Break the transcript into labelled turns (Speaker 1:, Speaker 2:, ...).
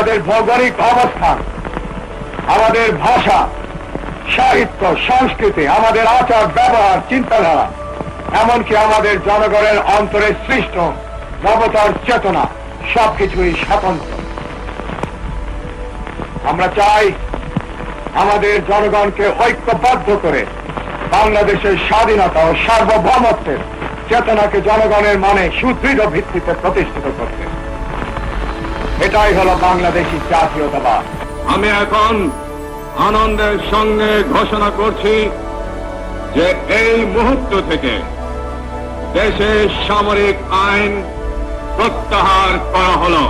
Speaker 1: আমাদের ভৌগোলিক অবস্থান, আমাদের ভাষা, সাহিত্য, সংস্কৃতি, আমাদের আচার, ব্যবহার, চিন্তাধারা, এমনকি আমাদের জনগণের অন্তরে সৃষ্ট নবতার চেতনা, সবকিছুই স্বতন্ত্র আমরা চাই আমাদের জনগণকে ঐক্যবদ্ধ করে বাংলাদেশের স্বাধীনতা ও সার্বভৌমত্বের চেতনাকে জনগণের মনে সুদৃঢ় ভিত্তিতে প্রতিষ্ঠিত করতে। এটাই হলো বাংলাদেশি জাতীয়তাবাদ।
Speaker 2: আমি এখন আনন্দের সঙ্গে ঘোষণা করছি যে এই মুহূর্ত থেকে দেশের সামরিক আইন প্রত্যাহার করা হলো।